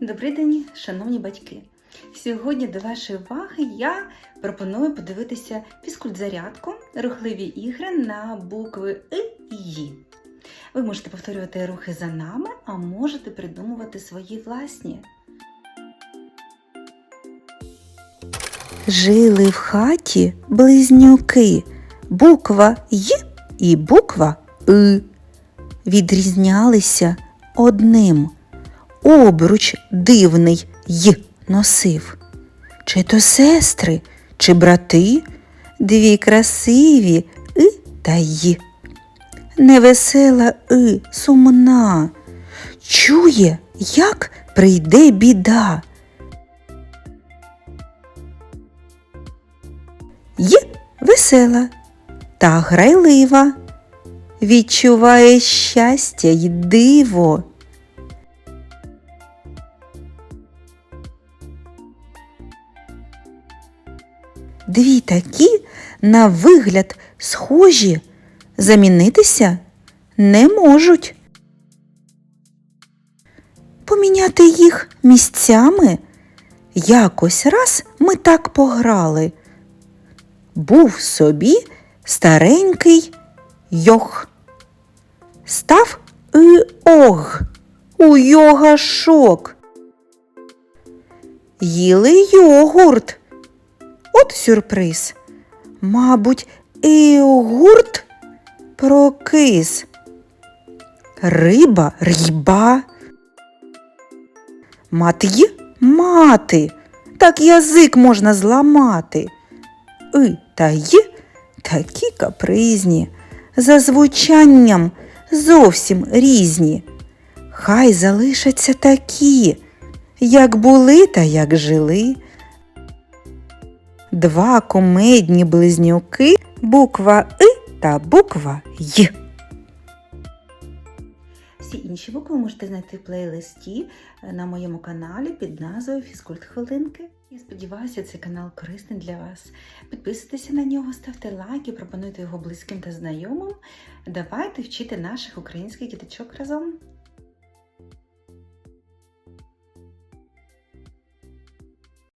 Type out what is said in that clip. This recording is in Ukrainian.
Добрий день, шановні батьки! Сьогодні до вашої уваги я пропоную подивитися фізкультзарядку, рухливі ігри на букви И і Ї. Ви можете повторювати рухи за нами, а можете придумувати свої власні. Жили в хаті близнюки, буква Й і буква И. Відрізнялися одним. Обруч дивний й носив. Чи то сестри, чи брати, дві красиві И та Й. Невесела И сумна, чує, як прийде біда. Й весела та грайлива, відчуває щастя й диво. Дві такі на вигляд схожі замінитися не можуть. Поміняти їх місцями якось раз ми так пограли. Був собі старенький йох. Став і у йога шок. Їли йогурт. От сюрприз. Мабуть, і гурт прокис. Риба ріба. Мати мати. Так язик можна зламати. И та Й такі капризні, за звучанням зовсім різні. Хай залишаться такі, як були та як жили. Два комедні близнюки, буква И та буква Й. Всі інші букви ви можете знайти в плейлисті е, на моєму каналі під назвою Фізкульт Хвилинки. Я сподіваюся, цей канал корисний для вас. Підписуйтеся на нього, ставте лайки, пропонуйте його близьким та знайомим. Давайте вчити наших українських діточок разом.